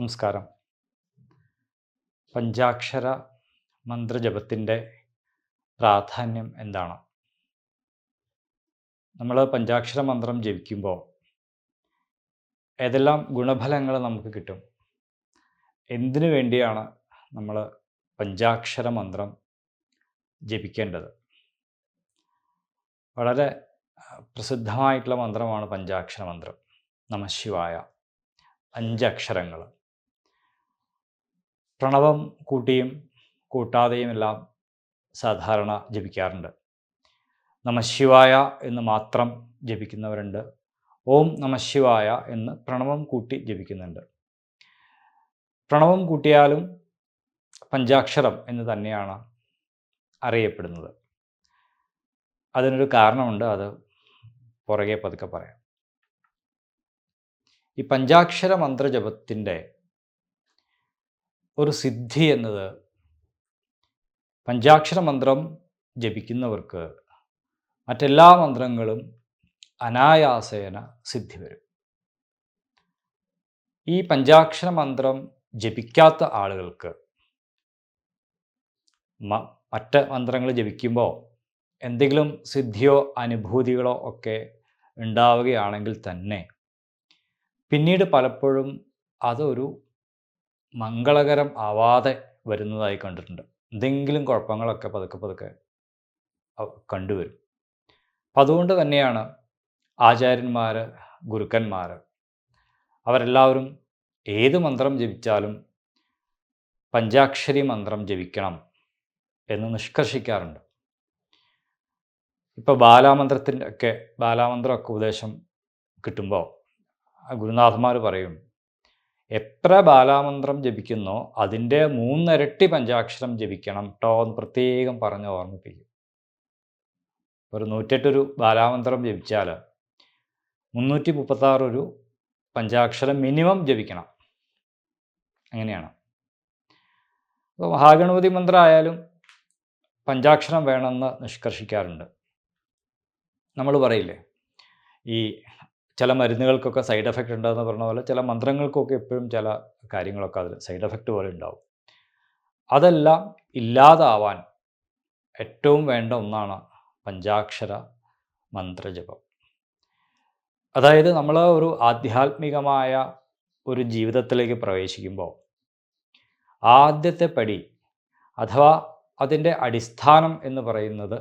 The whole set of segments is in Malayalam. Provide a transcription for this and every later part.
നമസ്കാരം. പഞ്ചാക്ഷര മന്ത്രജപത്തിന്റെ പ്രാധാന്യം എന്താണ്? നമ്മൾ പഞ്ചാക്ഷര മന്ത്രം ജപിക്കുമ്പോൾ ഏതെല്ലാം ഗുണഫലങ്ങൾ നമുക്ക് കിട്ടും? എന്തിനു വേണ്ടിയാണ് നമ്മൾ പഞ്ചാക്ഷര മന്ത്രം ജപിക്കേണ്ടത്? വളരെ പ്രസിദ്ധമായിട്ടുള്ള മന്ത്രമാണ് പഞ്ചാക്ഷര മന്ത്രം. നമശിവായ അഞ്ചക്ഷരങ്ങൾ. പ്രണവം കൂട്ടിയും കൂട്ടാതെയും എല്ലാം സാധാരണ ജപിക്കാറുണ്ട്. നമശിവായ എന്ന് മാത്രം ജപിക്കുന്നവരുണ്ട്. ഓം നമശിവായ എന്ന് പ്രണവം കൂട്ടി ജപിക്കുന്നുണ്ട്. പ്രണവം കൂട്ടിയാലും പഞ്ചാക്ഷരം എന്ന് തന്നെയാണ് അറിയപ്പെടുന്നത്. അതിനൊരു കാരണമുണ്ട് അത് പുറകെ പതുക്കെ പറയാം. ഈ പഞ്ചാക്ഷര മന്ത്രജപത്തിന്റെ ഒരു സിദ്ധി എന്നത് പഞ്ചാക്ഷര മന്ത്രം ജപിക്കുന്നവർക്ക് മറ്റെല്ലാ മന്ത്രങ്ങളും അനായാസേന സിദ്ധി വരും. ഈ പഞ്ചാക്ഷര മന്ത്രം ജപിക്കാത്ത ആളുകൾക്ക് മറ്റ് മന്ത്രങ്ങൾ ജപിക്കുമ്പോൾ എന്തെങ്കിലും സിദ്ധിയോ അനുഭൂതികളോ ഒക്കെ ഉണ്ടാവുകയാണെങ്കിൽ തന്നെ പിന്നീട് പലപ്പോഴും അതൊരു മംഗളകരം ആവാതെ വരുന്നതായി കണ്ടിട്ടുണ്ട്. എന്തെങ്കിലും കുഴപ്പങ്ങളൊക്കെ പതുക്കെ പതുക്കെ കണ്ടുവരും. അപ്പം അതുകൊണ്ട് തന്നെയാണ് ആചാര്യന്മാർ ഗുരുക്കന്മാർ അവരെല്ലാവരും ഏത് മന്ത്രം ജപിച്ചാലും പഞ്ചാക്ഷരി മന്ത്രം ജപിക്കണം എന്ന് നിഷ്കർഷിക്കാറുണ്ട്. ഇപ്പോൾ ബാലാമന്ത്രത്തിന്റെ ഒക്കെ ബാലാമന്ത്രമൊക്കെ ഉപദേശം കിട്ടുമ്പോൾ ഗുരുനാഥന്മാർ പറയും എത്ര ബാലാമന്ത്രം ജപിക്കുന്നോ അതിന്റെ മൂന്നിരട്ടി പഞ്ചാക്ഷരം ജപിക്കണം കേട്ടോ എന്ന് പ്രത്യേകം പറഞ്ഞ് ഓർമ്മിപ്പിക്കും. ഒരു നൂറ്റെട്ടൊരു ബാലാമന്ത്രം ജപിച്ചാൽ മുന്നൂറ്റി മുപ്പത്താറൊരു പഞ്ചാക്ഷരം മിനിമം ജപിക്കണം. അങ്ങനെയാണ്. അപ്പോൾ മഹാഗണപതി മന്ത്രമായാലും പഞ്ചാക്ഷരം വേണമെന്ന് നിഷ്കർഷിക്കാറുണ്ട്. നമ്മൾ പറയില്ലേ ഈ ചില മരുന്നുകൾക്കൊക്കെ സൈഡ് എഫക്റ്റ് ഉണ്ടാകുന്ന പറഞ്ഞ പോലെ ചില മന്ത്രങ്ങൾക്കൊക്കെ എപ്പോഴും ചില കാര്യങ്ങളൊക്കെ അതിൽ സൈഡ് എഫക്റ്റ് പോലെ ഉണ്ടാവും. അതെല്ലാം ഇല്ലാതാവാൻ ഏറ്റവും വേണ്ട ഒന്നാണ് പഞ്ചാക്ഷര മന്ത്രജപം. അതായത് നമ്മൾ ഒരു ആധ്യാത്മികമായ ഒരു ജീവിതത്തിലേക്ക് പ്രവേശിക്കുമ്പോൾ ആദ്യത്തെ പടി അഥവാ അതിന്റെ അടിസ്ഥാനം എന്ന് പറയുന്നത്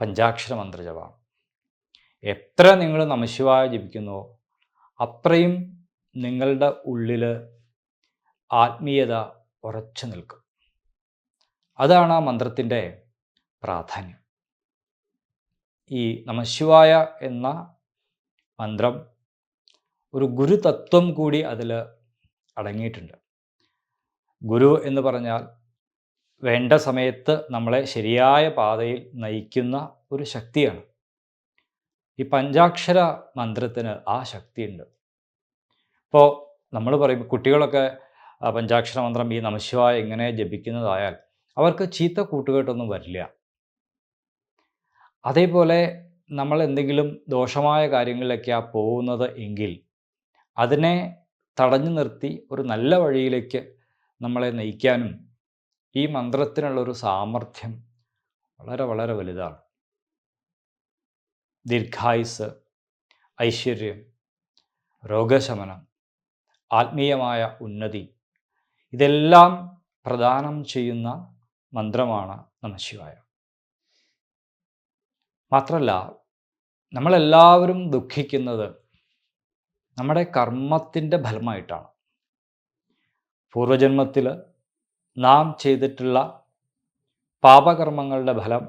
പഞ്ചാക്ഷര മന്ത്രജപമാണ്. എത്ര നിങ്ങൾ നമശിവായ ജപിക്കുന്നുവോ അത്രയും നിങ്ങളുടെ ഉള്ളിൽ ആത്മീയത ഉറച്ചു നിൽക്കും. അതാണ് ആ മന്ത്രത്തിന്റെ പ്രാധാന്യം. ഈ നമശിവായ എന്ന മന്ത്രം ഒരു ഗുരുതത്വം കൂടി അതിൽ അടങ്ങിയിട്ടുണ്ട്. ഗുരു എന്ന് പറഞ്ഞാൽ വേണ്ട സമയത്ത് നമ്മളെ ശരിയായ പാതയിൽ നയിക്കുന്ന ഒരു ശക്തിയാണ്. ഈ പഞ്ചാക്ഷര മന്ത്രത്തിന് ആ ശക്തിയുണ്ട്. ഇപ്പോൾ നമ്മൾ പറയും കുട്ടികളൊക്കെ പഞ്ചാക്ഷര മന്ത്രം ഈ നമശിവായ ഇങ്ങനെ ജപിക്കുന്നതായാൽ അവർക്ക് ചീത്ത കൂട്ടുകെട്ടൊന്നും വരില്ല. അതേപോലെ നമ്മൾ എന്തെങ്കിലും ദോഷമായ കാര്യങ്ങളിലേക്കാണ് പോകുന്നത് എങ്കിൽ അതിനെ തടഞ്ഞു നിർത്തി ഒരു നല്ല വഴിയിലേക്ക് നമ്മളെ നയിക്കാനും ഈ മന്ത്രത്തിനുള്ളൊരു സാമർഥ്യം വളരെ വളരെ വലുതാണ്. ദീർഘായുസ് ഐശ്വര്യം രോഗശമനം ആത്മീയമായ ഉന്നതി ഇതെല്ലാം പ്രദാനം ചെയ്യുന്ന മന്ത്രമാണ് നമശിവായ. മാത്രമല്ല നമ്മളെല്ലാവരും ദുഃഖിക്കുന്നത് നമ്മുടെ കർമ്മത്തിന്റെ ഫലമായിട്ടാണ്. പൂർവജന്മത്തിൽ നാം ചെയ്തിട്ടുള്ള പാപകർമ്മങ്ങളുടെ ഫലം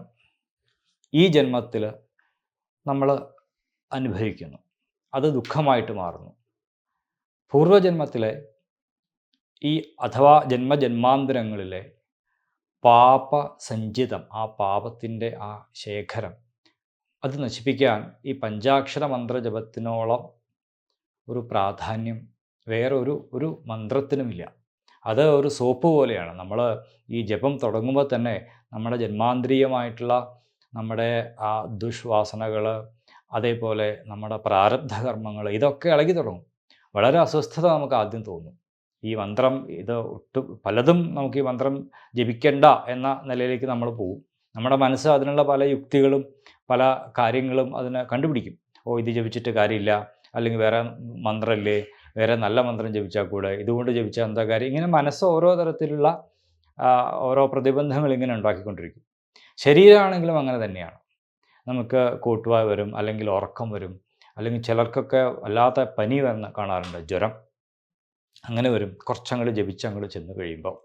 ഈ ജന്മത്തിൽ നമ്മൾ അനുഭവിക്കുന്നു. അത് ദുഃഖമായിട്ട് മാറുന്നു. പൂർവജന്മത്തിലെ ഈ അഥവാ ജന്മജന്മാന്തരങ്ങളിലെ പാപ സഞ്ചിതം ആ പാപത്തിന്റെ ആ ശേഖരം അത് നശിപ്പിക്കാൻ ഈ പഞ്ചാക്ഷര മന്ത്രജപത്തിനോളം ഒരു പ്രാധാന്യം വേറൊരു ഒരു മന്ത്രത്തിനുമില്ല. അത് ഒരു സോപ്പ് പോലെയാണ്. നമ്മൾ ഈ ജപം തുടങ്ങുമ്പോൾ തന്നെ നമ്മുടെ ജന്മാന്തരീയമായിട്ടുള്ള നമ്മുടെ ആ ദുഷ്വാസനകൾ അതേപോലെ നമ്മുടെ പ്രാരബ്ധ കർമ്മങ്ങൾ ഇതൊക്കെ ഇളകി തുടങ്ങും. വളരെ അസ്വസ്ഥത നമുക്ക് ആദ്യം തോന്നും. ഈ മന്ത്രം ഇത് ഒട്ടും പലതും നമുക്ക് ഈ മന്ത്രം ജപിക്കണ്ട എന്ന നിലയിലേക്ക് നമ്മൾ പോകും നമ്മുടെ മനസ്സ് അതിനുള്ള പല യുക്തികളും പല കാര്യങ്ങളും അതിനെ കണ്ടുപിടിക്കും. ഓ ഇത് ജപിച്ചിട്ട് കാര്യമില്ല അല്ലെങ്കിൽ വേറെ മന്ത്രമല്ലേ വേറെ നല്ല മന്ത്രം ജപിച്ചാൽ കൂടെ ഇതുകൊണ്ട് ജപിച്ചാൽ എന്താ കാര്യം? ഇങ്ങനെ മനസ്സ് ഓരോ തരത്തിലുള്ള ഓരോ പ്രതിബന്ധങ്ങൾ ഇങ്ങനെ ഉണ്ടാക്കിക്കൊണ്ടിരിക്കും. ശരീരമാണെങ്കിലും അങ്ങനെ തന്നെയാണ്. നമുക്ക് കൂട്ടുവായ വരും അല്ലെങ്കിൽ ഉറക്കം വരും അല്ലെങ്കിൽ ചിലർക്കൊക്കെ വല്ലാത്ത പനി വരുന്ന കാണാറുണ്ട് ജ്വരം. അങ്ങനെ വരും. കുറച്ചങ്ങൾ ജപിച്ച് അങ്ങോട്ട് ചെന്ന് കഴിയുമ്പോൾ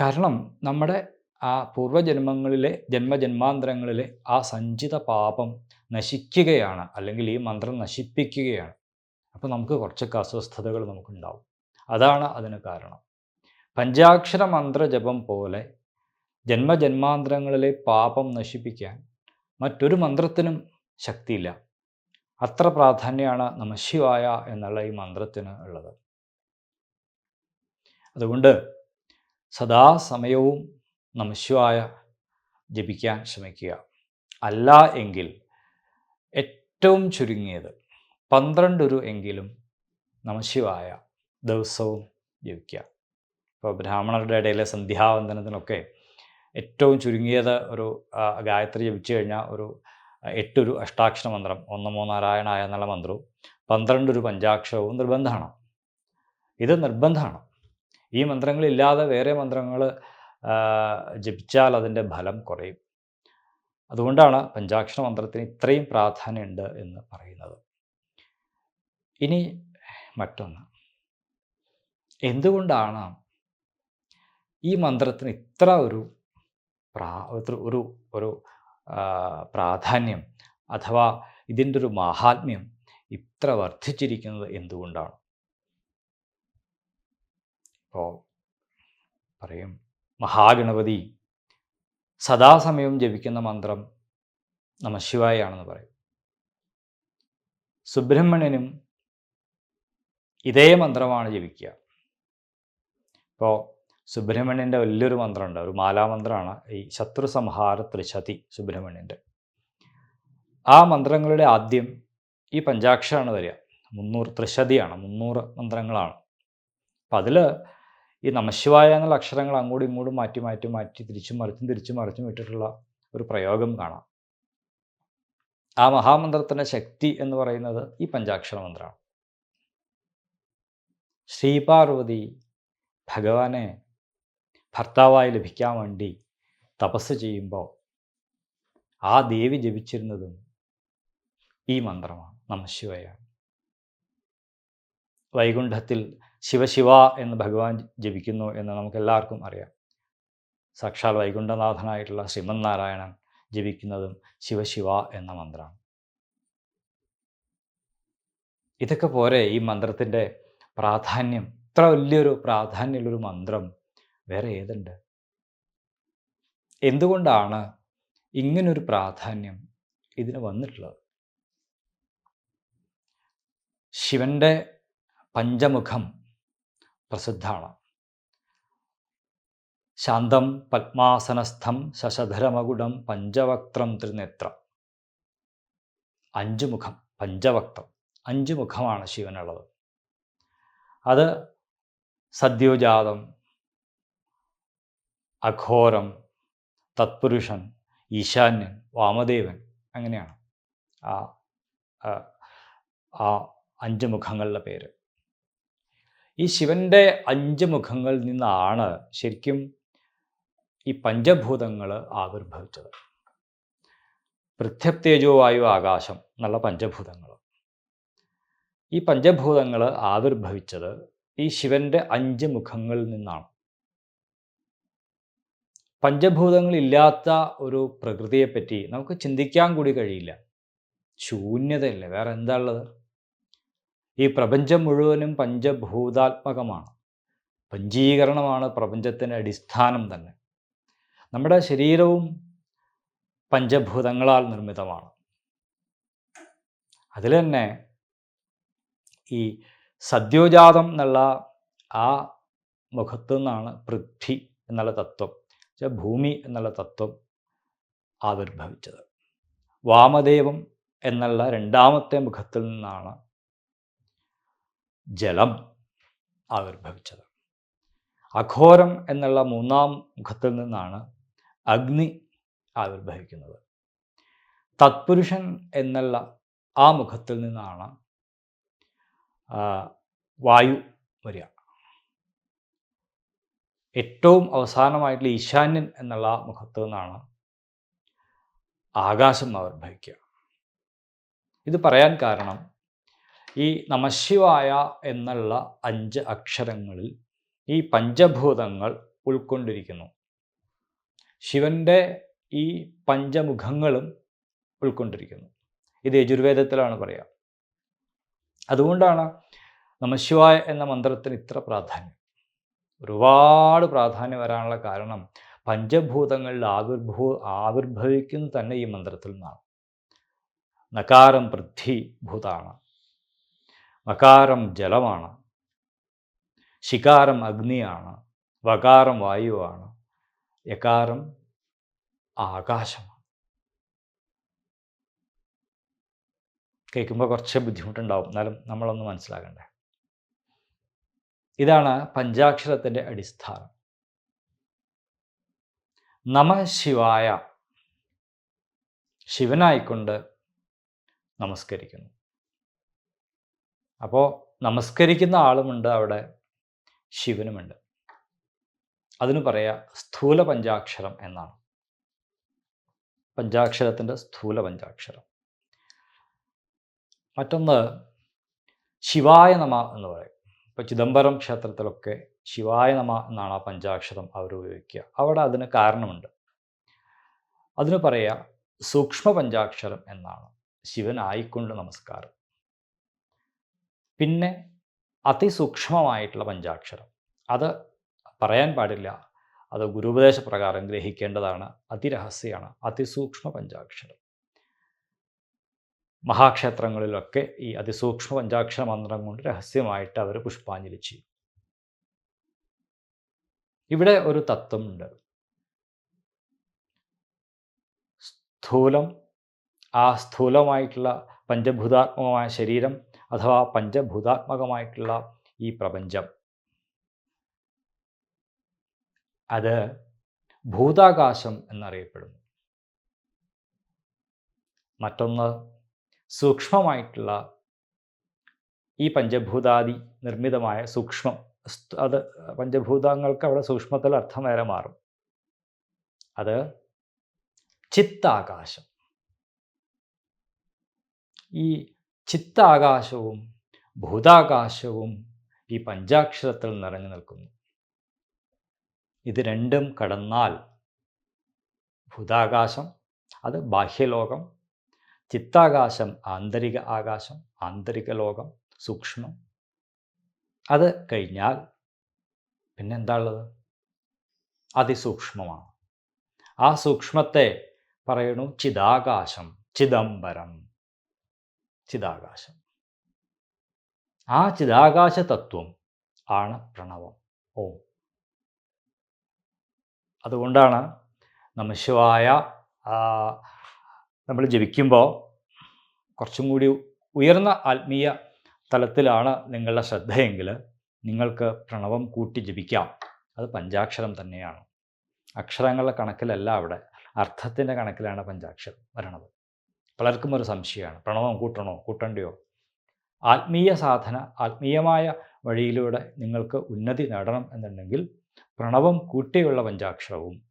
കാരണം നമ്മുടെ ആ പൂർവജന്മങ്ങളിലെ ജന്മജന്മാന്തരങ്ങളിലെ ആ സഞ്ചിത പാപം നശിക്കുകയാണ് അല്ലെങ്കിൽ ഈ മന്ത്രം നശിപ്പിക്കുകയാണ്. അപ്പോൾ നമുക്ക് കുറച്ചൊക്കെ അസ്വസ്ഥതകൾ നമുക്കുണ്ടാവും. അതാണ് അതിന് കാരണം. പഞ്ചാക്ഷര മന്ത്രജപം പോലെ ജന്മജന്മാന്തരങ്ങളിലെ പാപം നശിപ്പിക്കാൻ മറ്റൊരു മന്ത്രത്തിനും ശക്തിയില്ല. അത്ര പ്രാധാന്യമാണ് നമശിവായ എന്നുള്ള ഈ മന്ത്രത്തിന് ഉള്ളത്. അതുകൊണ്ട് സദാസമയവും നമശിവായ ജപിക്കാൻ ശ്രമിക്കുക. അല്ല എങ്കിൽ ഏറ്റവും ചുരുങ്ങിയത് പന്ത്രണ്ടൊരു എങ്കിലും നമശിവായ ദിവസവും ജപിക്കുക. ഇപ്പോൾ ബ്രാഹ്മണരുടെ ഇടയിലെ സന്ധ്യാവന്ദനത്തിനൊക്കെ ഏറ്റവും ചുരുങ്ങിയത് ഒരു ഗായത്രി ജപിച്ചു കഴിഞ്ഞാൽ ഒരു എട്ടൊരു അഷ്ടാക്ഷര മന്ത്രം ഒന്ന് മൂന്നാരായണായ എന്നുള്ള മന്ത്രവും പന്ത്രണ്ടൊരു പഞ്ചാക്ഷരവും നിർബന്ധമാണ്. ഇത് നിർബന്ധമാണ്. ഈ മന്ത്രങ്ങളില്ലാതെ വേറെ മന്ത്രങ്ങൾ ജപിച്ചാൽ അതിന്റെ ഫലം കുറയും. അതുകൊണ്ടാണ് പഞ്ചാക്ഷര മന്ത്രത്തിന് ഇത്രയും പ്രാധാന്യമുണ്ട് എന്ന് പറയുന്നത്. ഇനി മറ്റൊന്ന്. എന്തുകൊണ്ടാണ് ഈ മന്ത്രത്തിന് ഇത്ര ഒരു പ്രാ ഒരു- ഒരു പ്രാധാന്യം അഥവാ ഇതിന്റെ ഒരു മാഹാത്മ്യം ഇത്ര വർദ്ധിച്ചിരിക്കുന്നത് എന്തുകൊണ്ടാണ്? ഇപ്പോൾ പറയും മഹാഗണപതി സദാസമയവും ജപിക്കുന്ന മന്ത്രം നമശിവായാണെന്ന് പറയും. സുബ്രഹ്മണ്യനും ഇതേ മന്ത്രമാണ് ജപിക്കുക. ഇപ്പോൾ സുബ്രഹ്മണ്യന്റെ വലിയൊരു മന്ത്രമുണ്ട്. ഒരു മാലാമന്ത്രമാണ്. ഈ ശത്രു സംഹാര ത്രിശതി സുബ്രഹ്മണ്യന്റെ ആ മന്ത്രങ്ങളുടെ ആദ്യം ഈ പഞ്ചാക്ഷരാണ് വരിക. മുന്നൂറ് ത്രിശതിയാണ്. മുന്നൂറ് മന്ത്രങ്ങളാണ്. അപ്പം അതിൽ ഈ നമശിവായ എന്നുള്ള അക്ഷരങ്ങൾ അങ്ങോട്ടും ഇങ്ങോട്ടും മാറ്റി മാറ്റി മാറ്റി തിരിച്ചും മറിച്ചും തിരിച്ചും മറിച്ചും ഇട്ടിട്ടുള്ള ഒരു പ്രയോഗം കാണാം. ആ മഹാമന്ത്രത്തിന്റെ ശക്തി എന്ന് പറയുന്നത് ഈ പഞ്ചാക്ഷര മന്ത്രമാണ്. ശ്രീപാർവതി ഭഗവാനെ ഭർത്താവായി ലഭിക്കാൻ വേണ്ടി തപസ് ചെയ്യുമ്പോൾ ആ ദേവി ജപിച്ചിരുന്നതും ഈ മന്ത്രമാണ്. നമശിവയാണ് വൈകുണ്ഠത്തിൽ ശിവശിവ എന്ന് ഭഗവാൻ ജപിക്കുന്നു എന്ന് നമുക്ക് എല്ലാവർക്കും അറിയാം. സാക്ഷാൽ വൈകുണ്ഠനാഥനായിട്ടുള്ള ശ്രീമന്നാരായണൻ ജപിക്കുന്നതും ശിവശിവ എന്ന മന്ത്രമാണ്. ഇതൊക്കെ പോരെ ഈ മന്ത്രത്തിന്റെ പ്രാധാന്യം. ഇത്ര വലിയൊരു പ്രാധാന്യമുള്ളൊരു മന്ത്രം വേറെ ഏതുണ്ട്? എന്തുകൊണ്ടാണ് ഇങ്ങനൊരു പ്രാധാന്യം ഇതിന് വന്നിട്ടുള്ളത്? ശിവന്റെ പഞ്ചമുഖം പ്രസിദ്ധമാണ്. ശാന്തം പത്മാസനസ്ഥം ശശധരമകുടം പഞ്ചവക്ത്രം ത്രിനേത്രം. അഞ്ചുമുഖം പഞ്ചവക്ത്രം. അഞ്ചു മുഖമാണ് ശിവനുള്ളത്. അത് സദ്യോജാതം അഘോരം തത്പുരുഷൻ ഈശാന്യൻ വാമദേവൻ അങ്ങനെയാണ്. ആ ആ- അഞ്ച് മുഖങ്ങളുടെ പേര്. ഈ ശിവന്റെ അഞ്ച് മുഖങ്ങളിൽ നിന്നാണ് ശരിക്കും ഈ പഞ്ചഭൂതങ്ങൾ ആവിർഭവിച്ചത്. പൃഥ്വത്തേജോ വായു ആകാശം എന്നുള്ള പഞ്ചഭൂതങ്ങൾ. ഈ പഞ്ചഭൂതങ്ങൾ ആവിർഭവിച്ചത് ഈ ശിവന്റെ അഞ്ച് മുഖങ്ങളിൽ നിന്നാണ്. പഞ്ചഭൂതങ്ങളില്ലാത്ത ഒരു പ്രകൃതിയെപ്പറ്റി നമുക്ക് ചിന്തിക്കാൻ കൂടി കഴിയില്ല. ശൂന്യതയല്ലേ വേറെ എന്താ ഉള്ളത്? ഈ പ്രപഞ്ചം മുഴുവനും പഞ്ചഭൂതാത്മകമാണ്. പഞ്ചീകരണമാണ് പ്രപഞ്ചത്തിന്റെ അടിസ്ഥാനം തന്നെ. നമ്മുടെ ശരീരവും പഞ്ചഭൂതങ്ങളാൽ നിർമ്മിതമാണ്. അതിൽ തന്നെ ഈ സദ്യോജാതം എന്നുള്ള ആ മുഖത്തു നിന്നാണ് പൃഥ്വി എന്നുള്ള തത്വം. വെച്ചാൽ ഭൂമി എന്നുള്ള തത്വം ആവിർഭവിച്ചത്. വാമദേവം എന്നുള്ള രണ്ടാമത്തെ മുഖത്തിൽ നിന്നാണ് ജലം ആവിർഭവിച്ചത്. അഘോരം എന്നുള്ള മൂന്നാം മുഖത്തിൽ നിന്നാണ് അഗ്നി ആവിർഭവിക്കുന്നത്. തത്പുരുഷൻ എന്നുള്ള ആ മുഖത്തിൽ നിന്നാണ് വായു വരിക. ഏറ്റവും അവസാനമായിട്ടുള്ള ഈശാന്യൻ എന്നുള്ള മുഖത്തു നിന്നാണ് ആകാശം ആവിർഭവിക്കുക ഇത് പറയാൻ കാരണം ഈ നമശിവായ എന്നുള്ള അഞ്ച് അക്ഷരങ്ങളിൽ ഈ പഞ്ചഭൂതങ്ങൾ ഉൾക്കൊണ്ടിരിക്കുന്നു. ശിവന്റെ ഈ പഞ്ചമുഖങ്ങളും ഉൾക്കൊണ്ടിരിക്കുന്നു. ഇത് യജുർവേദത്തിലാണ് പറയുക അതുകൊണ്ടാണ് നമശിവായ എന്ന മന്ത്രത്തിന് ഇത്ര പ്രാധാന്യം. ഒരുപാട് പ്രാധാന്യം വരാനുള്ള കാരണം പഞ്ചഭൂതങ്ങളിൽ ആവിർഭൂ ആവിർഭവിക്കുന്ന തന്നെ ഈ മന്ത്രത്തിൽ നിന്നാണ്. നകാരം പൃഥ്വി ഭൂതാണ്. മകാരം ജലമാണ്. ശികാരം അഗ്നിയാണ്. വകാരം വായുവാണ്. യകാരം ആകാശമാണ്. കേൾക്കുമ്പോൾ കുറച്ച് ബുദ്ധിമുട്ടുണ്ടാവും. എന്നാലും നമ്മളൊന്ന് മനസ്സിലാക്കണ്ടേ? ഇതാണ് പഞ്ചാക്ഷരത്തിന്റെ അടിസ്ഥാനം. നമ ശിവായ. ശിവനായിക്കൊണ്ട് നമസ്കരിക്കുന്നു. അപ്പോൾ നമസ്കരിക്കുന്ന ആളുമുണ്ട് അവിടെ ശിവനുമുണ്ട്. അതിന് പറയാ സ്ഥൂല പഞ്ചാക്ഷരം എന്നാണ്. പഞ്ചാക്ഷരത്തിന്റെ സ്ഥൂല പഞ്ചാക്ഷരം. മറ്റൊന്ന് ശിവായ നമ എന്ന് പറയും. ഇപ്പോൾ ചിദംബരം ക്ഷേത്രത്തിലൊക്കെ ശിവായ നമ എന്നാണ് ആ പഞ്ചാക്ഷരം അവർ ഉപയോഗിക്കുക. അവിടെ അതിന് കാരണമുണ്ട്. അതിന് പറയുക സൂക്ഷ്മ പഞ്ചാക്ഷരം എന്നാണ്. ശിവനായിക്കൊണ്ട് നമസ്കാരം. പിന്നെ അതിസൂക്ഷ്മമായിട്ടുള്ള പഞ്ചാക്ഷരം. അത് പറയാൻ പാടില്ല. അത് ഗുരുപദേശപ്രകാരം ഗ്രഹിക്കേണ്ടതാണ്. അതിരഹസ്യമാണ് അതിസൂക്ഷ്മ പഞ്ചാക്ഷരം. മഹാക്ഷേത്രങ്ങളിലൊക്കെ ഈ അതിസൂക്ഷ്മ പഞ്ചാക്ഷര മന്ത്രം കൊണ്ട് രഹസ്യമായിട്ട് അവർ പുഷ്പാഞ്ജലി ചെയ്യും. ഇവിടെ ഒരു തത്വമുണ്ട്. സ്ഥൂലം ആ സ്ഥൂലമായിട്ടുള്ള പഞ്ചഭൂതാത്മകമായ ശരീരം അഥവാ പഞ്ചഭൂതാത്മകമായിട്ടുള്ള ഈ പ്രപഞ്ചം അത് ഭൂതാകാശം എന്നറിയപ്പെടുന്നു. മറ്റൊന്ന് സൂക്ഷ്മമായിട്ടുള്ള ഈ പഞ്ചഭൂതാദി നിർമ്മിതമായ സൂക്ഷ്മം. അത് പഞ്ചഭൂതങ്ങൾക്ക് അവിടെ സൂക്ഷ്മത്തിൽ അർത്ഥം വരെ മാറും. അത് ചിത്താകാശം. ഈ ചിത്താകാശവും ഭൂതാകാശവും ഈ പഞ്ചാക്ഷരത്തിൽ നിറഞ്ഞു നിൽക്കുന്നു. ഇത് രണ്ടും കടന്നാൽ ഭൂതാകാശം അത് ബാഹ്യലോകം ചിത്താകാശം ആന്തരിക ആകാശം ആന്തരിക ലോകം സൂക്ഷ്മം. അത് കഴിഞ്ഞാൽ പിന്നെന്താ ഉള്ളത് അതിസൂക്ഷ്മമാണ്. ആ സൂക്ഷ്മത്തെ പറയണു ചിതാകാശം ചിദംബരം. ചിതാകാശം. ആ ചിതാകാശ തത്വം ആണ് പ്രണവം. ഓ. അതുകൊണ്ടാണ് നമശിവായ നമ്മൾ ജപിക്കുമ്പോൾ കുറച്ചും കൂടി ഉയർന്ന ആത്മീയ തലത്തിലാണ് നിങ്ങളുടെ ശ്രദ്ധയെങ്കിൽ നിങ്ങൾക്ക് പ്രണവം കൂട്ടി ജപിക്കാം. അത് പഞ്ചാക്ഷരം തന്നെയാണ്. അക്ഷരങ്ങളുടെ കണക്കിലല്ല അവിടെ. അർത്ഥത്തിന്റെ കണക്കിലാണ് പഞ്ചാക്ഷരം വരണത്. പലർക്കും ഒരു സംശയമാണ്. പ്രണവം കൂട്ടണോ? കൂട്ടണ്ടയോ? ആത്മീയ സാധന ആത്മീയമായ വഴിയിലൂടെ നിങ്ങൾക്ക് ഉന്നതി നേടണം എന്നുണ്ടെങ്കിൽ പ്രണവം കൂട്ടിയുള്ള പഞ്ചാക്ഷരവും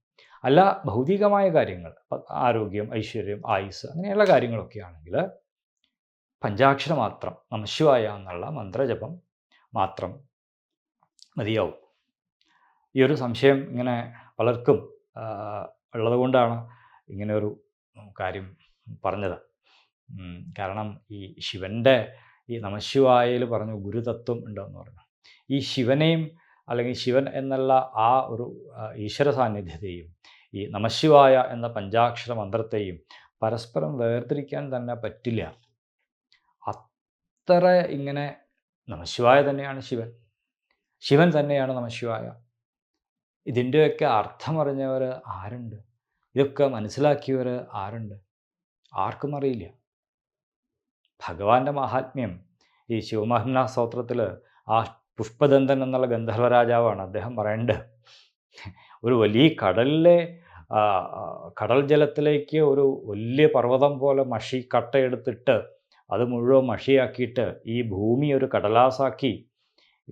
അല്ല ഭൗതികമായ കാര്യങ്ങൾ ആരോഗ്യം ഐശ്വര്യം ആയുസ് അങ്ങനെയുള്ള കാര്യങ്ങളൊക്കെ ആണെങ്കിൽ പഞ്ചാക്ഷരം മാത്രം. നമശിവായ എന്നുള്ള മന്ത്രജപം മാത്രം മതിയാവും. ഈ ഒരു സംശയം ഇങ്ങനെ പലർക്കും ഉള്ളതുകൊണ്ടാണ് ഇങ്ങനെ ഒരു കാര്യം പറഞ്ഞത്. കാരണം ഈ ശിവന്റെ ഈ നമശിവായയിൽ പറഞ്ഞു ഗുരുതത്വം ഉണ്ടെന്ന് പറഞ്ഞു. ഈ ശിവനെയും അല്ലെങ്കിൽ ശിവൻ എന്നുള്ള ആ ഒരു ഈശ്വര സാന്നിധ്യത്തെയും ഈ നമശിവായ എന്ന പഞ്ചാക്ഷര മന്ത്രത്തെയും പരസ്പരം വേർതിരിക്കാൻ തന്നെ പറ്റില്ല. അത്ര ഇങ്ങനെ നമശിവായ തന്നെയാണ് ശിവൻ. ശിവൻ തന്നെയാണ് നമശിവായ ഇതിന്റെയൊക്കെ അർത്ഥം അറിഞ്ഞവർ ആരുണ്ട്? ഇതൊക്കെ മനസ്സിലാക്കിയവർ ആരുണ്ട്? ആർക്കും അറിയില്ല. ഭഗവാന്റെ മഹാത്മ്യം ഈ ശിവമഹിമ സ്തോത്രത്തിൽ പുഷ്പദന്തൻ എന്നുള്ള ഗന്ധർവരാജാവാണ് അദ്ദേഹം പറയേണ്ടത്. ഒരു വലിയ കടലിലെ ആ, ആ, കടൽ ജലത്തിലേക്ക് ഒരു വലിയ പർവതം പോലെ മഷി കട്ടയെടുത്തിട്ട് അത് മുഴുവൻ മഷിയാക്കിയിട്ട് ഈ ഭൂമി ഒരു കടലാസാക്കി.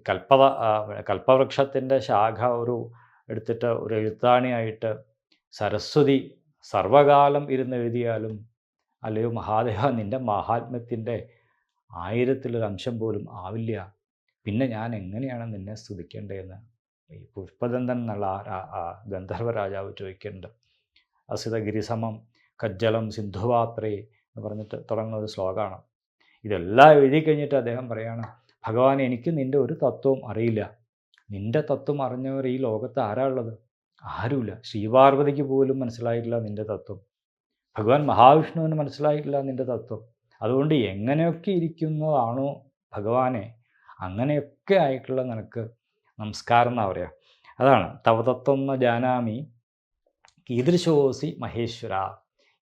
കൽപ്പത കൽപ്പവൃക്ഷത്തിന്റെ ശാഖ ഒരു എടുത്തിട്ട് ഒരു എഴുത്താണിയായിട്ട് സരസ്വതി സർവകാലം ഇരുന്ന് എഴുതിയാലും അല്ലയോ മഹാദേവ നിന്റെ മഹാത്മ്യത്തിന്റെ ആയിരത്തിലൊരു അംശം പോലും ആവില്ല. പിന്നെ ഞാൻ എങ്ങനെയാണ് നിന്നെ സ്തുതിക്കേണ്ടതെന്ന്? ഈ പുഷ്പദന്തൻ എന്നുള്ള ആ ഗന്ധർവ രാജാവ് അസിതഗിരിസമം കജ്ജലം സിന്ധുവാത്രേ എന്ന് പറഞ്ഞിട്ട് തുടങ്ങുന്ന ഒരു ശ്ലോകമാണ് ഇതെല്ലാം എഴുതി കഴിഞ്ഞിട്ട് അദ്ദേഹം പറയാണ് ഭഗവാൻ എനിക്ക് നിന്റെ ഒരു തത്വവും അറിയില്ല. നിന്റെ തത്വം അറിഞ്ഞവർ ഈ ലോകത്ത് ആരാ ഉള്ളത്? ആരുമില്ല. ശ്രീപാർവതിക്ക് പോലും മനസ്സിലായിട്ടില്ല നിന്റെ തത്വം. ഭഗവാൻ മഹാവിഷ്ണുവിന് മനസ്സിലായിട്ടില്ല നിന്റെ തത്വം. അതുകൊണ്ട് എങ്ങനെയൊക്കെ ഇരിക്കുന്നതാണോ ഭഗവാനെ അങ്ങനെയൊക്കെ ആയിട്ടുള്ള നിനക്ക് നമസ്കാരം എന്നാ പറയുക അതാണ്. തവതത്വം ജാനാമി കീദൃശോസി മഹേശ്വര.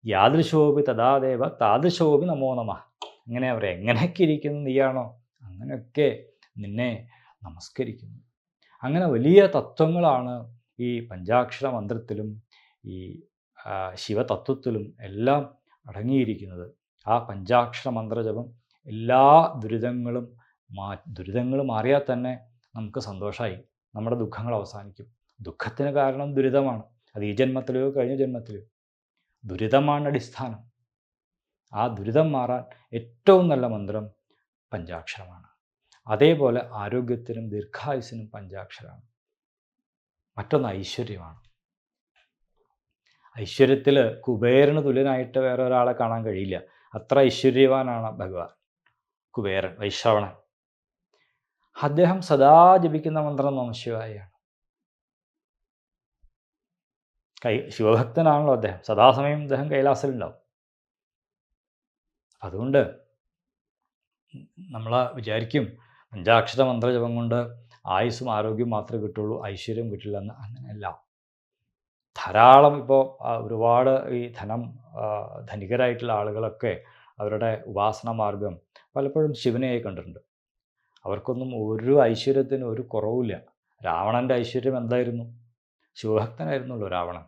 യാദൃശോപി തഥാദേവ താദൃശോപി നമോ നമ. അങ്ങനെ അവർ എങ്ങനെയൊക്കെ ഇരിക്കുന്നു നീയാണോ? അങ്ങനെയൊക്കെ നിന്നെ നമസ്കരിക്കുന്നു. അങ്ങനെ വലിയ തത്വങ്ങളാണ് ഈ പഞ്ചാക്ഷര മന്ത്രത്തിലും ഈ ശിവതത്വത്തിലും എല്ലാം അടങ്ങിയിരിക്കുന്നത്. ആ പഞ്ചാക്ഷര മന്ത്രജപം എല്ലാ ദുരിതങ്ങളും മാ ദുരിതങ്ങൾ മാറിയാൽ തന്നെ നമുക്ക് സന്തോഷമായി നമ്മുടെ ദുഃഖങ്ങൾ അവസാനിക്കും. ദുഃഖത്തിന് കാരണം ദുരിതമാണ്. അത് ഈ ജന്മത്തിലെയോ കഴിഞ്ഞ ജന്മത്തിലെയോ ദുരിതമാണ് അടിസ്ഥാനം. ആ ദുരിതം മാറാൻ ഏറ്റവും നല്ല മന്ത്രം പഞ്ചാക്ഷരമാണ്. അതേപോലെ ആരോഗ്യത്തിനും ദീർഘായുസിനും പഞ്ചാക്ഷരമാണ്. മറ്റൊന്ന് ഐശ്വര്യമാണ്. ഐശ്വര്യത്തിൽ കുബേരന് തുല്യനായിട്ട് വേറെ ഒരാളെ കാണാൻ കഴിയില്ല. അത്ര ഐശ്വര്യവാനാണ് ഭഗവാൻ കുബേരൻ വൈശ്രവണൻ. അദ്ദേഹം സദാ ജപിക്കുന്ന മന്ത്രം നമശിവായാണ് കൈ ശിവഭക്തനാണല്ലോ അദ്ദേഹം. സദാസമയം അദ്ദേഹം കൈലാസത്തിലുണ്ടാവും അതുകൊണ്ട് നമ്മൾ വിചാരിക്കും പഞ്ചാക്ഷര മന്ത്രജപം കൊണ്ട് ആയുസ്സും ആരോഗ്യവും മാത്രമേ കിട്ടുള്ളൂ ഐശ്വര്യം കിട്ടില്ല എന്ന് അങ്ങനെയല്ല. ധാരാളം ഇപ്പോൾ ഒരുപാട് ഈ ധനം ധനികരായിട്ടുള്ള ആളുകളൊക്കെ അവരുടെ ഉപാസന മാർഗം പലപ്പോഴും ശിവനെയായി കണ്ടിട്ടുണ്ട്. അവർക്കൊന്നും ഒരു ഐശ്വര്യത്തിനും ഒരു കുറവില്ല രാവണന്റെ ഐശ്വര്യം എന്തായിരുന്നു? ശിവഭക്തനായിരുന്നുള്ളൂ രാവണൻ.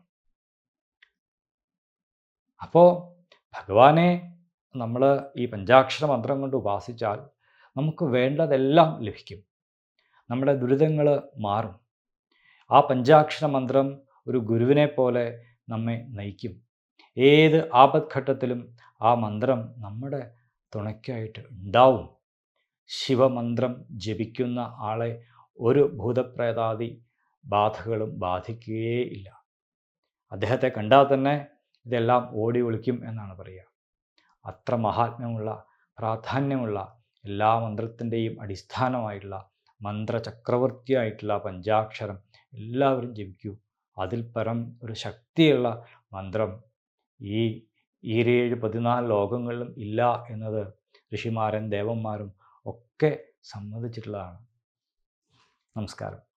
അപ്പോൾ ഭഗവാനെ നമ്മൾ ഈ പഞ്ചാക്ഷര മന്ത്രം കൊണ്ട് ഉപാസിച്ചാൽ നമുക്ക് വേണ്ടതെല്ലാം ലഭിക്കും. നമ്മുടെ ദുരിതങ്ങൾ മാറും. ആ പഞ്ചാക്ഷര മന്ത്രം ഒരു ഗുരുവിനെ പോലെ നമ്മെ നയിക്കും. ഏത് ആപത്ഘട്ടത്തിലും ആ മന്ത്രം നമ്മുടെ തുണയ്ക്കായിട്ട് ഉണ്ടാവും. ശിവമന്ത്രം ജപിക്കുന്ന ആളെ ഒരു ഭൂതപ്രേതാദി ബാധകളും ബാധിക്കുകയേ ഇല്ല. അദ്ദേഹത്തെ കണ്ടാൽ തന്നെ ഇതെല്ലാം ഓടി ഒളിക്കും എന്നാണ് പറയുക. അത്ര മഹാത്മ്യമുള്ള പ്രാധാന്യമുള്ള എല്ലാ മന്ത്രത്തിന്റെയും അടിസ്ഥാനമായിട്ടുള്ള മന്ത്രചക്രവർത്തിയായിട്ടുള്ള പഞ്ചാക്ഷരം എല്ലാവരും ജപിക്കൂ. അതിൽ പരം ഒരു ശക്തിയുള്ള മന്ത്രം ഈ ഈരേഴ് പതിനാല് ലോകങ്ങളിലും ഇല്ല എന്നത് ഋഷിമാരും ദേവന്മാരും ഒക്കെ സമ്മതിച്ചിട്ടുള്ളതാണ്. നമസ്കാരം.